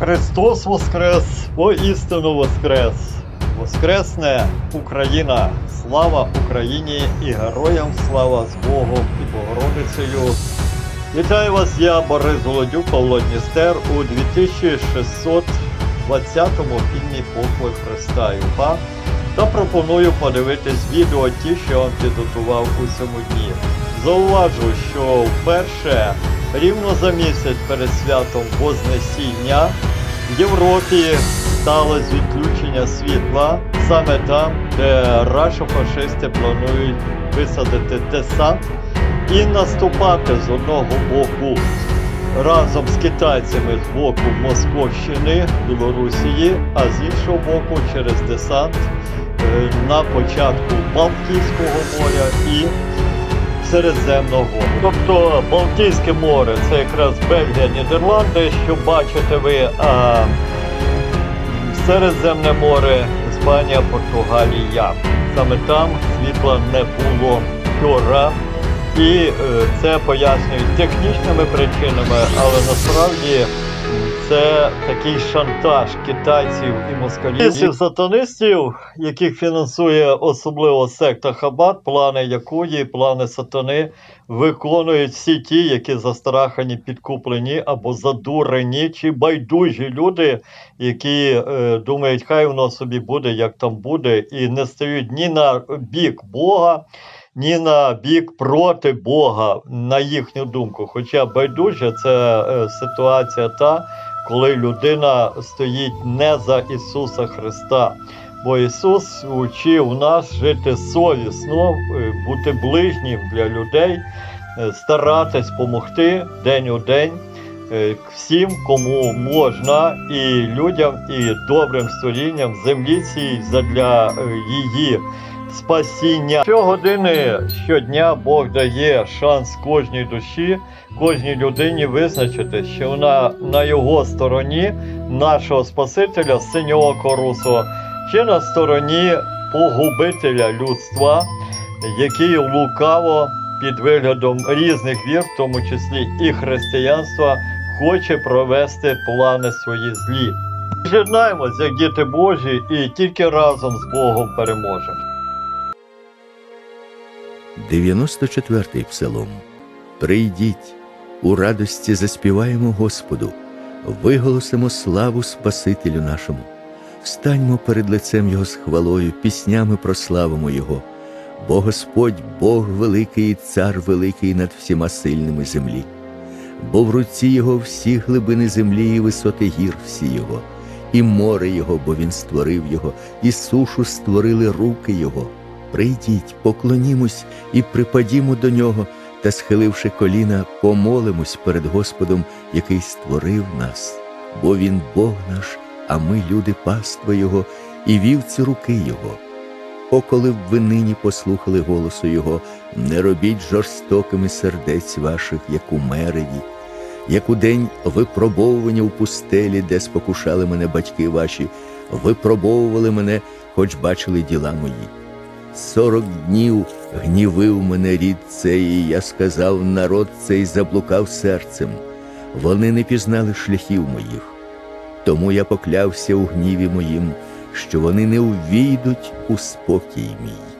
Христос Воскрес, воістину Воскрес! Воскресне Україна! Слава Україні і героям слава з Богом і Богородицею! Вітаю вас, я Борис Голодюк, Павло Дністер у 2620-му фільмі Поклик Христа УПА та пропоную подивитись відео ті, що я вам підготував у цьому дні. Зауважу, що вперше рівно за місяць перед святом Вознесіння в Європі сталося відключення світла саме там, де рашофашисти планують висадити десант і наступати з одного боку разом з китайцями з боку Московщини, Білорусії, а з іншого боку через десант е, на початку Балтійського моря і Середземного. Тобто Балтійське море це якраз Бельгія, Нідерланди, що бачите ви, а Середземне море, Іспанія, Португалія. Саме там світла не було вчора. І е, це пояснюють технічними причинами, але насправді це такий шантаж китайців і москалістів сатанистів, яких фінансує особливо секта Хабат, плани якої, плани сатани, виконують всі ті, які застрахані, підкуплені або задурені чи байдужі люди, які е, думають, хай воно собі буде, як там буде, і не стають ні на бік Бога ні на бік проти Бога, на їхню думку. Хоча байдуже це е, ситуація та, коли людина стоїть не за Ісуса Христа. Бо Ісус учив нас жити совісно, е, бути ближнім для людей, е, старатись допомогти день у день е, всім, кому можна, і людям, і добрим створінням землі цій задля її спасіння. Щогодини щодня Бог дає шанс кожній душі, кожній людині визначити, що вона на його стороні, нашого Спасителя, синього корусу, чи на стороні погубителя людства, який лукаво під виглядом різних вір, в тому числі і християнства, хоче провести плани свої злі. З'єднаємось як діти Божі і тільки разом з Богом переможемо. 94-й псалом. Прийдіть, у радості заспіваємо Господу, виголосимо славу Спасителю нашому, встаньмо перед лицем Його з хвалою, піснями прославимо Його, бо Господь Бог великий і цар великий над всіма сильними землі, бо в руці Його всі глибини землі і висоти гір всі Його, і море Його, бо Він створив Його, і сушу створили руки Його. Прийдіть, поклонімось і припадімо до нього, та, схиливши коліна, помолимось перед Господом, який створив нас, бо Він Бог наш, а ми люди паства Його і вівці руки Його. О, коли б ви нині послухали голосу Його, не робіть жорстокими сердець ваших, як у мереді, як у день випробовування у пустелі, де спокушали мене батьки ваші, випробовували мене, хоч бачили діла мої. Сорок днів гнівив мене рід цей, і я сказав, народ цей заблукав серцем. Вони не пізнали шляхів моїх. Тому я поклявся у гніві моїм, що вони не увійдуть у спокій мій.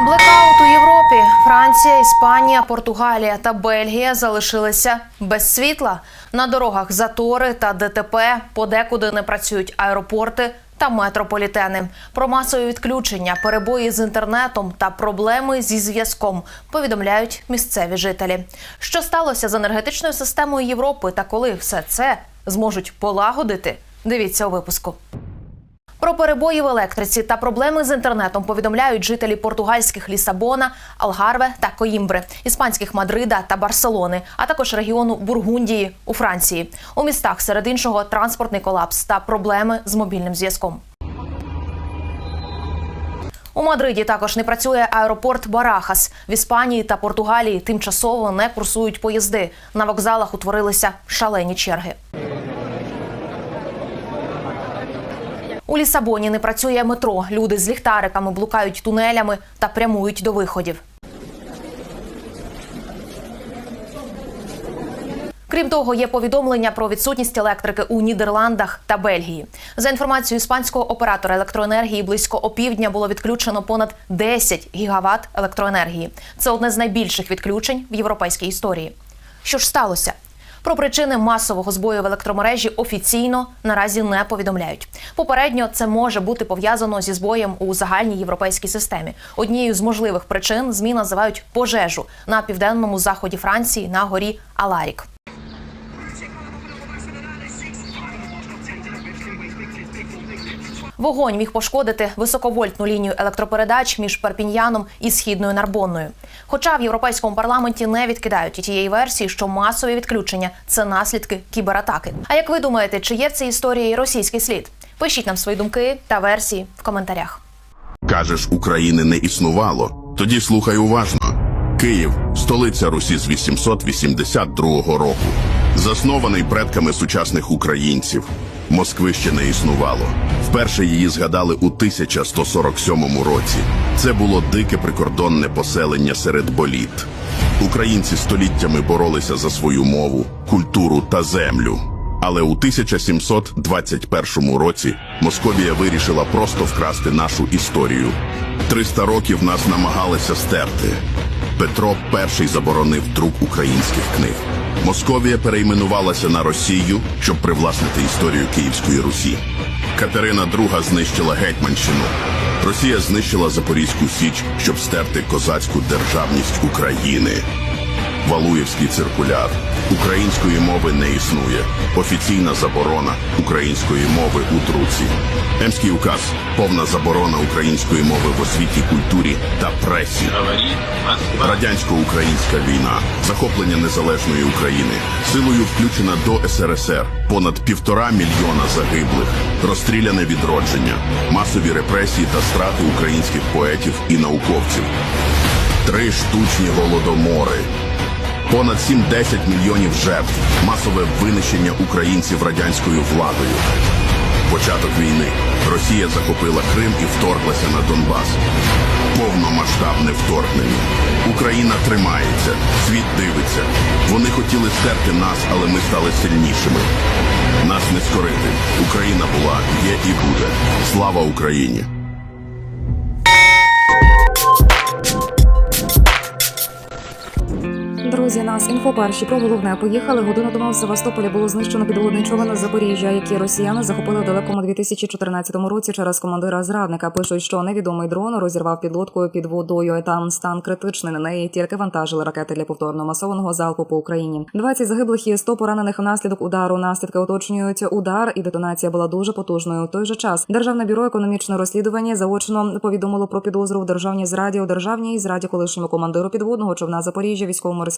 Блекаут у Європі. Франція, Іспанія, Португалія та Бельгія залишилися без світла. На дорогах затори та ДТП подекуди не працюють аеропорти та метрополітени. Про масові відключення, перебої з інтернетом та проблеми зі зв'язком повідомляють місцеві жителі. Що сталося з енергетичною системою Європи та коли все це зможуть полагодити? Дивіться у випуску. Про перебої в електриці та проблеми з інтернетом повідомляють жителі португальських Лісабона, Алгарве та Коїмбри, іспанських Мадрида та Барселони, а також регіону Бургундії у Франції. У містах серед іншого транспортний колапс та проблеми з мобільним зв'язком. У Мадриді також не працює аеропорт Барахас. В Іспанії та Португалії тимчасово не курсують поїзди. На вокзалах утворилися шалені черги. У Лісабоні не працює метро. Люди з ліхтариками блукають тунелями та прямують до виходів. Крім того, є повідомлення про відсутність електрики у Нідерландах та Бельгії. За інформацією іспанського оператора електроенергії, близько опівдня було відключено понад 10 гігават електроенергії. Це одне з найбільших відключень в європейській історії. Що ж сталося? Про причини масового збою в електромережі офіційно наразі не повідомляють. Попередньо це може бути пов'язано зі збоєм у загальній європейській системі. Однією з можливих причин змі називають пожежу на південному заході Франції на горі Аларік. Вогонь міг пошкодити високовольтну лінію електропередач між Перпіньяном і східною Нарбонною. Хоча в європейському парламенті не відкидають і тієї версії, що масові відключення це наслідки кібератаки. А як ви думаєте, чи є в цій історії російський слід? Пишіть нам свої думки та версії в коментарях. Кажеш, України не існувало. Тоді слухай уважно. Київ столиця Русі з 882 року. Заснований предками сучасних українців. Москви ще не існувало. Вперше її згадали у 1147 році. Це було дике прикордонне поселення серед боліт. Українці століттями боролися за свою мову, культуру та землю. Але у 1721 році Московія вирішила просто вкрасти нашу історію. 300 років нас намагалися стерти. Петро І заборонив друк українських книг. Московія перейменувалася на Росію, щоб привласнити історію Київської Русі. Катерина II знищила Гетьманщину. Росія знищила Запорізьку Січ, щоб стерти козацьку державність України. Валуєвський циркуляр. Української мови не існує. Офіційна заборона української мови у друці. Емський указ повна заборона української мови в освіті, культурі та пресі. Радянсько-українська війна, захоплення незалежної України, силою включена до СРСР, понад півтора мільйона загиблих, розстріляне відродження, масові репресії та страти українських поетів і науковців, три штучні голодомори. Понад 7-10 мільйонів жертв, масове винищення українців радянською владою. Початок війни. Росія захопила Крим і вторглася на Донбас. Повномасштабне вторгнення. Україна тримається, світ дивиться. Вони хотіли стерти нас, але ми стали сильнішими. Нас не скорити. Україна була, є і буде. Слава Україні! Друзі, нас інфоперші про головне поїхали. Годину тому в Севастополі було знищено підводний човен з Запоріжжя, який росіяни захопили в далекому 2014 році через командира зрадника. Пишуть, що невідомий дрон розірвав підлодку під водою. Там стан критичний. На неї тільки вантажили ракети для повторного масованого залпу по Україні. 20 загиблих і 100 поранених внаслідок удару. Наслідки уточнюють удар, і детонація була дуже потужною. У той же час державне бюро економічного розслідування заочно повідомило про підозру в державній зраді у державній зраді колишньому командиру підводного човна Запоріжжя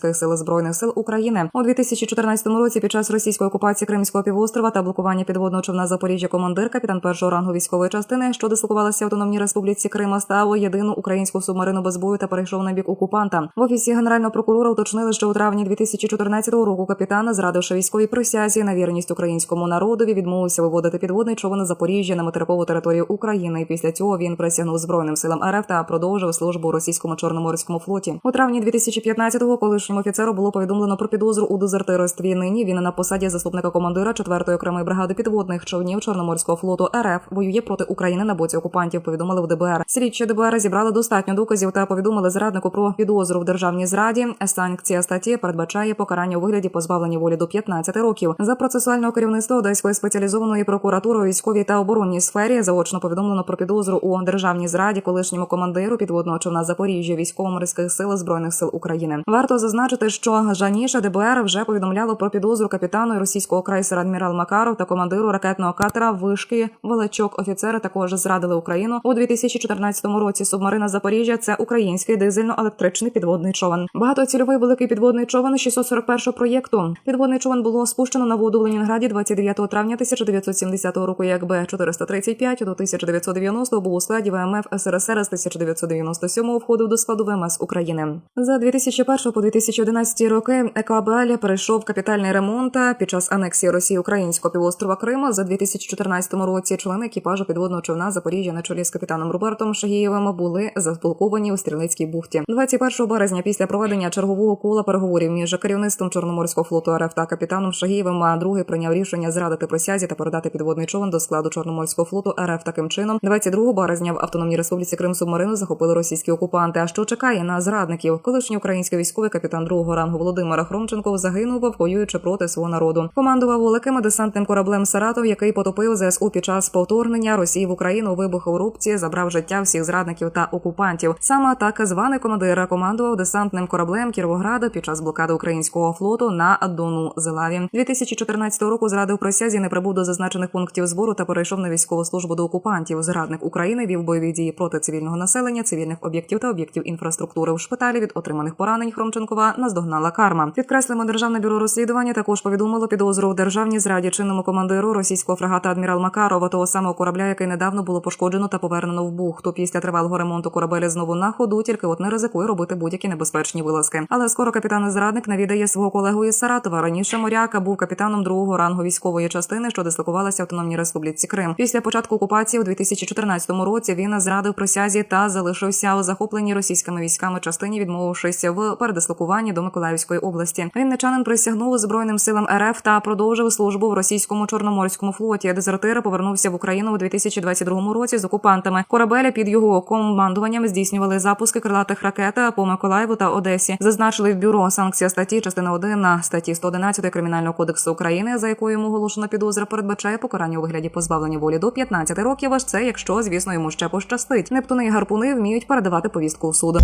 військово-морських сил збройних сил України у 2014 році. Під час російської окупації Кримського півострова та блокування підводного човна Запоріжжя командир капітан першого рангу військової частини, що дислокувалася в автономній республіці Крима, став єдину українську субмарину без бою та перейшов на бік окупанта. В офісі генерального прокурора уточнили, що у травні 2014 року капітан, зрадивши військовій присязі на вірність українському народові, відмовився виводити підводний човен Запоріжжя на материкову територію України. І після цього він присягнув збройним силам РФ та продовжив службу у російському чорноморському флоті. У травні 2015-го колишньому офіцеру було повідомлено про підозру у дезертирстві. Нині він на посаді заступника командира 4-ї окремої бригади підводних човнів Чорноморського флоту РФ воює проти України на боці окупантів. Повідомили в ДБР. Слідчі ДБР зібрали достатньо доказів та повідомили зраднику про підозру в державній зраді. Санкція статті передбачає покарання у вигляді позбавлення волі до 15 років. За процесуального керівництва Одеської спеціалізованої прокуратури у військовій та оборонній сфері заочно повідомлено про підозру у державній зраді колишньому командиру підводного човна Запоріжжя військово-морських сил збройних сил України. Варто зазначити, що раніше ДБР вже повідомляло про підозру капітану російського крейсера адмірал Макаров та командиру ракетного катера вишки Величок. Офіцери також зрадили Україну у 2014 році. Субмарина Запоріжжя це український дизельно-електричний підводний човен. Багатоцільовий великий підводний човен 641 проєкту. Підводний човен було спущено на воду в Ленінграді 29 травня 1970 року. Як Б 435 до 1990 був у складі ВМФ СРСР з 1997 входив до складу ВМС України. За 2001 по 2011 роки ЕКБЛ перейшов капітальний ремонт під час анексії Росії українського півострова Криму. За 2014 році члени екіпажу підводного човна Запоріжжя на чолі з капітаном Робертом Шагієвим були заполковані у Стрілецькій бухті. 21 березня після проведення чергового кола переговорів між керівництвом Чорноморського флоту РФ та капітаном Шагієвим. А другий прийняв рішення зрадити присязі та передати підводний човен до складу Чорноморського флоту РФ таким чином. 22 березня в Автономній Республіці Крим субмарину захопили російські окупанти. А що чекає на зрадників? Колишній український військовий капітан другого рангу Володимира Хромченков загинув, воюючи проти свого народу. Командував великим десантним кораблем Саратов, який потопив ЗСУ під час повторнення Росії в Україну. Вибух у рубці забрав життя всіх зрадників та окупантів. Саме так званий командир командував десантним кораблем Кіровограда під час блокади українського флоту на Дону Зелаві. 2014 року зрадив присязі, не прибув до зазначених пунктів збору та перейшов на військову службу до окупантів. Зрадник України вів бойові дії проти цивільного населення, цивільних об'єктів та об'єктів інфраструктури. В шпиталі від отриманих поранень Хромченкова наздогнала карма. Підкреслимо державне бюро розслідування. Також повідомило підозру в державній зраді чинному командиру російського фрегата адмірал Макарова, того самого корабля, який недавно було пошкоджено та повернено в бухту. Після тривалого ремонту корабель знову на ходу, тільки от не ризикує робити будь-які небезпечні вилазки. Але скоро капітан зрадник навідає свого колегу із Саратова. Раніше моряка був капітаном другого рангу військової частини, що дислокувалася в Автономній Республіці Крим. Після початку окупації у 2014 році він зрадив присязі та залишився у захопленій російськими військами частині, відмовившись в передислокуванні до Миколаївської області. Вінничанин присягнув збройним силам РФ та продовжив службу в російському чорноморському флоті. Дезертир повернувся в Україну у 2022 році з окупантами. Корабелі під його командуванням здійснювали запуски крилатих ракет по Миколаєву та Одесі. Зазначили в бюро санкція статті частина 1 на статті 111 кримінального кодексу України, за якою йому оголошена підозра, передбачає покарання у вигляді позбавлення волі до 15 років. Аж це, якщо звісно йому ще пощастить. Нептуни і гарпуни вміють передавати повістку в суд.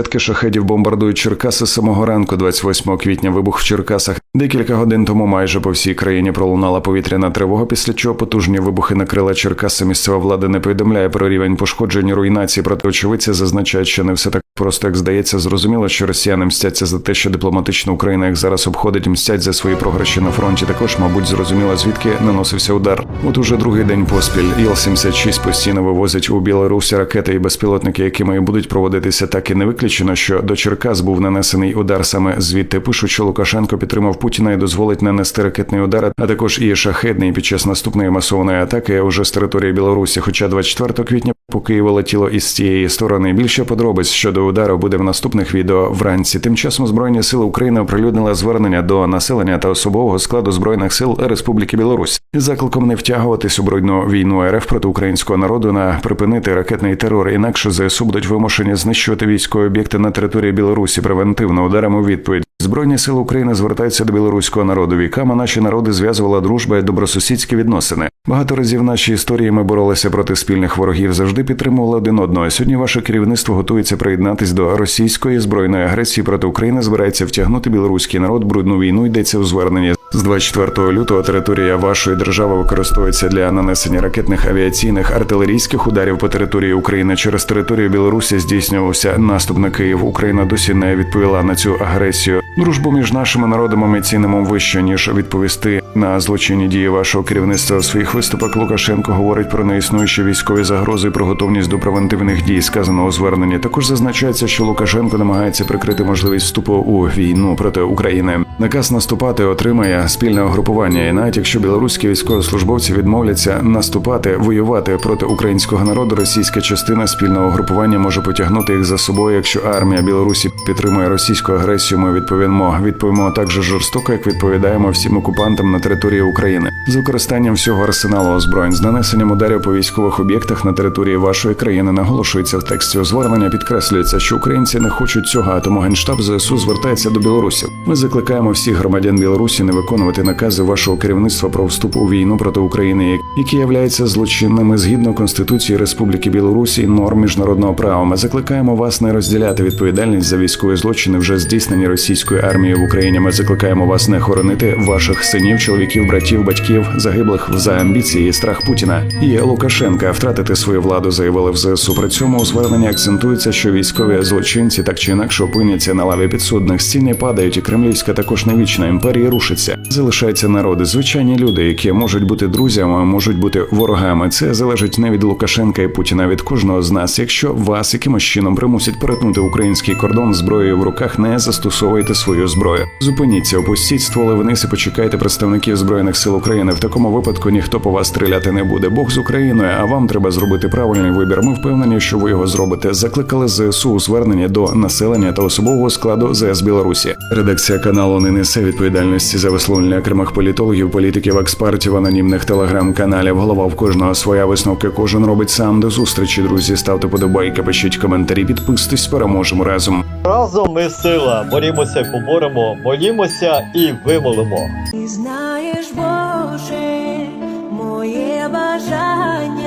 Десятки шахедів бомбардують Черкаси самого ранку, 28 квітня. Вибух в Черкасах. Декілька годин тому майже по всій країні пролунала повітряна тривога, після чого потужні вибухи накрила Черкаси. Місцева влада не повідомляє про рівень пошкоджень руйнації. Проте очевидці зазначають, що не все так просто як здається. Зрозуміло, що росіяни мстяться за те, що дипломатична Україна їх зараз обходить, мстять за свої програші на фронті. Також, мабуть, зрозуміло, звідки наносився удар. От уже другий день поспіль. Іл-76 постійно вивозять у Білорусі ракети і безпілотники, якими і будуть проводитися, так і не виключено, що до Черкас був нанесений удар саме звідти. Пишуть, що Лукашенко підтримав Путіна і дозволить нанести ракетний удар, а також і шахедний під час наступної масованої атаки уже з території Білорусі. Хоча 24 квітня по Києву із цієї сторони. Більше подробиць щодо удару буде в наступних відео вранці. Тим часом Збройні сили України оприлюднили звернення до населення та особового складу збройних сил Республіки Білорусь із закликом не втягуватись у брудну війну РФ проти українського народу на припинити ракетний терор. Інакше ЗСУ будуть вимушені знищувати військові об'єкти на території Білорусі превентивно ударами у відповідь. Збройні сили України звертаються до білоруського народу. Віками наші народи зв'язувала дружба і добросусідські відносини. Багато разів в нашій історії ми боролися проти спільних ворогів, завжди підтримували один одного. Сьогодні ваше керівництво готується приєднатись до російської збройної агресії проти України. Збирається втягнути білоруський народ в брудну війну. Йдеться у зверненні. З 24 лютого територія вашої держави використовується для нанесення ракетних авіаційних артилерійських ударів по території України. Через територію Білорусі здійснювався наступ на Київ. Україна досі не відповіла на цю агресію. Дружбу між нашими народами ми цінимо вище ніж відповісти на злочинні дії вашого керівництва. У своїх виступах Лукашенко говорить про неіснуючі військові загрози про готовність до превентивних дій, сказано у зверненні. Також зазначається, що Лукашенко намагається прикрити можливість вступу у війну проти України. Наказ наступати отримає спільне угрупування, і навіть якщо білоруські військовослужбовці відмовляться наступати, воювати проти українського народу, російська частина спільного угрупування може потягнути їх за собою. Якщо армія Білорусі підтримує російську агресію, ми відповімо. Відповімо так же жорстоко, як відповідаємо всім окупантам на території України з використанням всього арсеналу озброєнь, з нанесенням ударів по військових об'єктах на території вашої країни. Наголошується в тексті звернення. Підкреслюється, що українці не хочуть цього, а тому генштаб ЗСУ звертається до білорусів. Ми закликаємо всіх громадян Білорусі не виконувати накази вашого керівництва про вступ у війну проти України, які являються злочинними згідно Конституції Республіки Білорусі і норм міжнародного права. Ми закликаємо вас не розділяти відповідальність за військові злочини, вже здійснені російською армією в Україні. Ми закликаємо вас не хоронити ваших синів, чоловіків, братів, батьків, загиблих за амбіції і страх Путіна і Лукашенка втратити свою владу, заявили в ЗСУ. При цьому у зверненні акцентується, що військові злочинці так чи інакше опиняться на лаві підсудних. Стіни падають, і кремлівська також не вічна імперія рушиться. Залишаються народи, звичайні люди, які можуть бути друзями, можуть бути ворогами. Це залежить не від Лукашенка і Путіна, від кожного з нас. Якщо вас якимось чином примусять перетнути український кордон зброєю в руках, не застосовуйте свою зброю. Зупиніться, опустіть стволи вниз і почекайте представників збройних сил України. В такому випадку ніхто по вас стріляти не буде. Бог з Україною, а вам треба зробити правильний вибір. Ми впевнені, що ви його зробите. Закликали ЗСУ у звернення до населення та особового складу ЗС Білорусі. Редакція каналу не несе відповідальності за висловлення окремих політологів, політиків, експертів, анонімних телеграм-каналів. Голова в кожного своя висновка. Кожен робить сам до зустрічі. Друзі, ставте подобайки, пишіть коментарі, підписуйтесь, переможемо разом. Разом ми сила, борімося, поборемо, молімося і вимолимо. Ти знаєш, Боже, моє бажання.